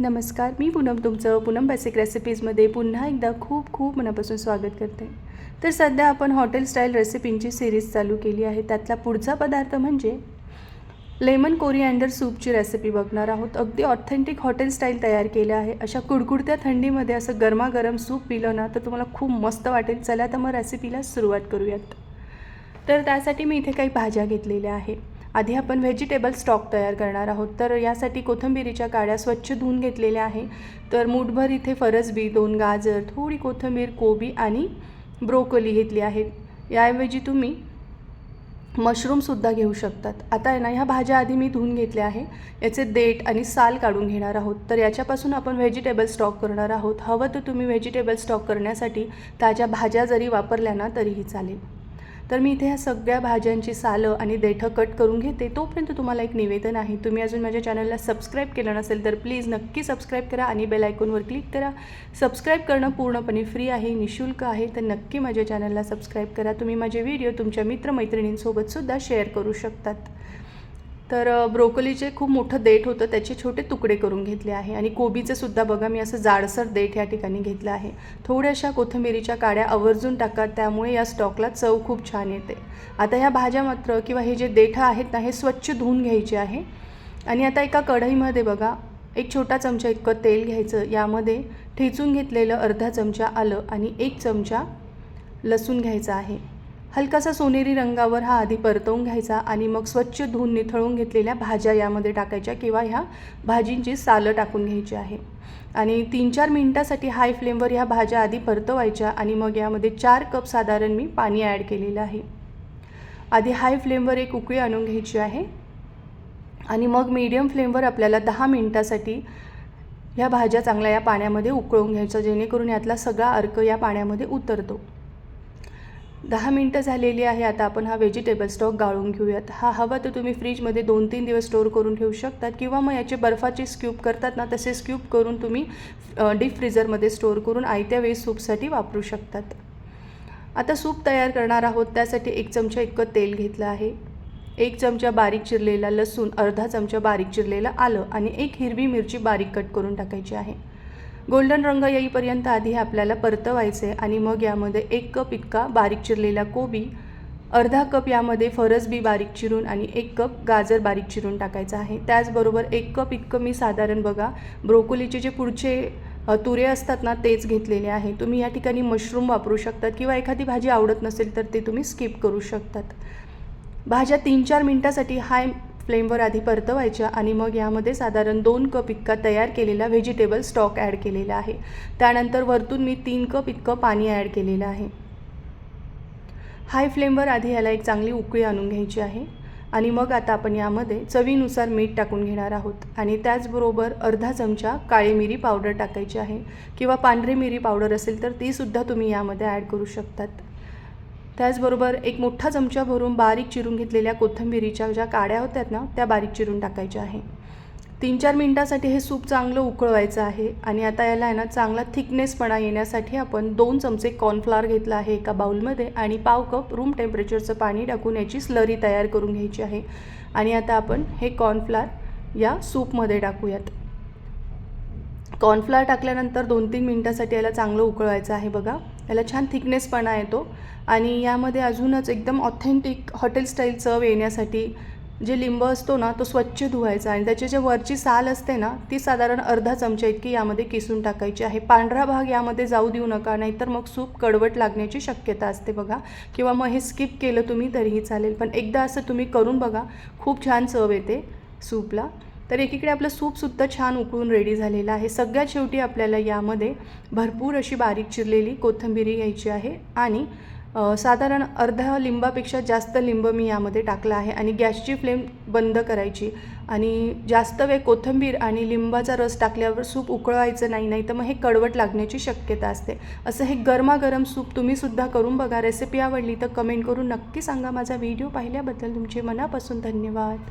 नमस्कार मी पूनम तुमचं पूनम बेसिक रेसिपीजमध्ये पुन्हा एकदा खूप खूप मनापासून स्वागत करते. तर सध्या आपण हॉटेल स्टाईल रेसिपींची सिरीज चालू केली आहे. त्यातला पुढचा पदार्थ म्हणजे लेमन कोरिअँडर सूपची रेसिपी बघणार आहोत. अगदी ऑथेंटिक हॉटेल स्टाईल तयार केलं आहे. अशा कुडकुडत्या थंडीमध्ये असं गरमागरम सूप पिलं ना तर तुम्हाला खूप मस्त वाटेल. चला तर मग रेसिपीला सुरुवात करूयात. तर त्यासाठी मी इथे काही भाज्या घेतलेल्या आहे. आधी आपण व्हेजिटेबल स्टॉक तयार करणार आहोत. तर यासाठी कोथिंबिरीच्या काड्या स्वच्छ धुवून घेतलेल्या आहे. तर मूठभर इथे फरसबी दोन गाजर थोडी कोथिंबीर कोबी आणि ब्रोकोली घेतली आहे. याऐवजी तुम्ही मशरूमसुद्धा घेऊ शकतात. आता आहे ना ह्या भाज्या आधी मी धुवून घेतल्या आहे. याचे देठ आणि साल काढून घेणार आहोत. तर याच्यापासून आपण व्हेजिटेबल स्टॉक करणार आहोत. हवं तर तुम्ही व्हेजिटेबल स्टॉक करण्यासाठी ताज्या भाज्या जरी वापरल्या ना तरीही चालेल. तर मी इथे ह्या सगळ्या भाज्यांची सालं आणि देठं कट करून घेते. तोपर्यंत तुम्हाला एक निवेदन आहे. तुम्ही अजून माझ्या चॅनलला सबस्क्राईब केलं नसेल तर प्लीज नक्की सबस्क्राईब करा आणि बेल आयकॉनवर क्लिक करा. सबस्क्राईब करणं पूर्णपणे फ्री आहे निशुल्क आहे. तर नक्की माझ्या चॅनलला सबस्क्राईब करा. तुम्ही माझे व्हिडिओ तुमच्या मित्रमैत्रिणींसोबतसुद्धा शेअर करू शकतात. तर ब्रोकोलीचे खूप मोठं देठ होतं त्याचे छोटे तुकडे करून घेतले आहे आणि कोबीचंसुद्धा बघा मी असं जाडसर देठ या ठिकाणी घेतलं आहे. थोड्याशा कोथिंबिरीच्या काड्या आवर्जून टाका त्यामुळे या स्टॉकला चव खूप छान येते. आता ह्या भाज्या मात्र किंवा हे जे देठं आहेत ना हे स्वच्छ धुवून घ्यायचे आहे. आणि आता एका कढईमध्ये बघा एक छोटा चमचा इतकं तेल घ्यायचं यामध्ये ठेचून घेतलेलं अर्धा चमचा आलं आणि एक चमचा लसूण घ्यायचा आहे. हलकासा सोनेरी रंगावर हा आधी परतवून घ्यायचा आणि मग स्वच्छ धुवून निथळून घेतलेल्या भाज्या यामध्ये टाकायच्या किंवा ह्या भाजींची सालं टाकून घ्यायची आहे. आणि तीन चार मिनटासाठी हाय फ्लेमवर ह्या भाज्या आधी परतवायच्या आणि मग यामध्ये चार कप साधारण मी पाणी ॲड केलेलं आहे. आधी हाय फ्लेमवर एक उकळी आणून घ्यायची आहे. आणि मग मीडियम फ्लेमवर आपल्याला दहा मिनटासाठी ह्या भाज्या चांगल्या या पाण्यामध्ये उकळून घ्यायच्या जेणेकरून यातला सगळा अर्क या पाण्यामध्ये उतरतो. दहा मिनटं झालेली आहे. आता आपण हा व्हेजिटेबल स्टॉक गाळून घेऊयात. हा हवा तर तुम्ही फ्रीजमध्ये दोन तीन दिवस स्टोअर करून ठेवू शकतात किंवा मग याचे बर्फाचे स्क्यूब करतात ना तसे स्क्यूब करून तुम्ही डीप फ्रीझरमध्ये स्टोअर करून आयत्या वेळी सूपसाठी वापरू शकतात. आता सूप तयार करणार आहोत. त्यासाठी एक चमचा इतकं तेल घेतलं आहे. एक चमचा बारीक चिरलेला लसूण अर्धा चमचा बारीक चिरलेलं आलं आणि एक हिरवी मिरची बारीक कट करून टाकायची आहे. गोल्डन रंग येईपर्यंत आधी हे आपल्याला परतवायचे आणि मग यामध्ये एक कप इतका बारीक चिरलेला कोबी अर्धा कप यामध्ये फरसबी बारीक चिरून आणि एक कप गाजर बारीक चिरून टाकायचं आहे. त्याचबरोबर एक कप इतकं मी साधारण बघा ब्रोकोलीचे जे पुढचे तुरे असतात ना तेच घेतलेले आहे. तुम्ही या ठिकाणी मशरूम वापरू शकतात किंवा एखादी भाजी आवडत नसेल तर ते तुम्ही स्किप करू शकतात. भाज्या तीन चार मिनटासाठी हाय फ्लेमवर आधी परतवायच्या आणि मग यामध्ये साधारण दोन कप इतका तयार केलेला व्हेजिटेबल स्टॉक ॲड केलेला आहे. त्यानंतर वरतून मी तीन कप इतकं पाणी ॲड केलेलं आहे. हाय फ्लेमवर आधी याला एक चांगली उकळी आणून घ्यायची आहे. आणि मग आता आपण यामध्ये चवीनुसार मीठ टाकून घेणार आहोत. आणि त्याचबरोबर अर्धा चमचा काळी मिरी पावडर टाकायची आहे. किंवा पांढरी मिरी पावडर असेल तर तीसुद्धा तुम्ही यामध्ये ॲड करू शकतात. त्याचबरोबर एक मोठा चमचा भरून बारीक चिरून घेतलेल्या कोथिंबिरीच्या ज्या काड्या होत्यात ना त्या बारीक चिरून टाकायच्या आहे. तीन चार मिनटासाठी हे सूप चांगलं उकळवायचं आहे आणि आता याला आहे ना चांगला थिकनेसपणा येण्यासाठी आपण दोन चमचे कॉर्नफ्लॉवर घेतला आहे एका बाउलमध्ये आणि पाव कप रूम टेम्परेचरचं पाणी टाकून याची स्लरी तयार करून घ्यायची आहे. आणि आता आपण हे कॉर्नफ्लॉवर या सूपमध्ये टाकूयात. कॉर्नफ्लॉवर टाकल्यानंतर दोन तीन मिनटासाठी याला चांगलं उकळवायचं आहे बघा. याला छान थिकनेसपणा येतो. आणि यामध्ये अजूनच एकदम ऑथेंटिक हॉटेल स्टाईल चव येण्यासाठी जे लिंब असतो ना तो स्वच्छ धुवायचा. आणि त्याची जे वरची साल असते ना ती साधारण अर्धा चमचा इतकी यामध्ये किसून टाकायची आहे. पांढरा भाग यामध्ये जाऊ देऊ नका नाहीतर मग सूप कडवट लागण्याची शक्यता असते बघा. किंवा मग हे स्किप केलं तुम्ही तरीही चालेल. पण एकदा असं तुम्ही करून बघा. खूप छान चव येते सूपला. तर एकीकडे आपलं सूपसुद्धा छान उकळून रेडी झालेलं आहे. सगळ्यात शेवटी आपल्याला यामध्ये भरपूर अशी बारीक चिरलेली कोथिंबिरी घ्यायची आहे आणि साधारण अर्धा लिंबापेक्षा जास्त लिंब मी यामध्ये टाकला आहे आणि गॅसची फ्लेम बंद करायची आणि जास्त वेळ कोथिंबीर आणि लिंबाचा रस टाकल्यावर सूप उकळवायचं नाही नाही तर मग हे कडवट लागण्याची शक्यता असते. असं हे गरमागरम सूप तुम्हीसुद्धा करून बघा. रेसिपी आवडली तर कमेंट करून नक्की सांगा. माझा व्हिडिओ पाहिल्याबद्दल तुमचे मनापासून धन्यवाद.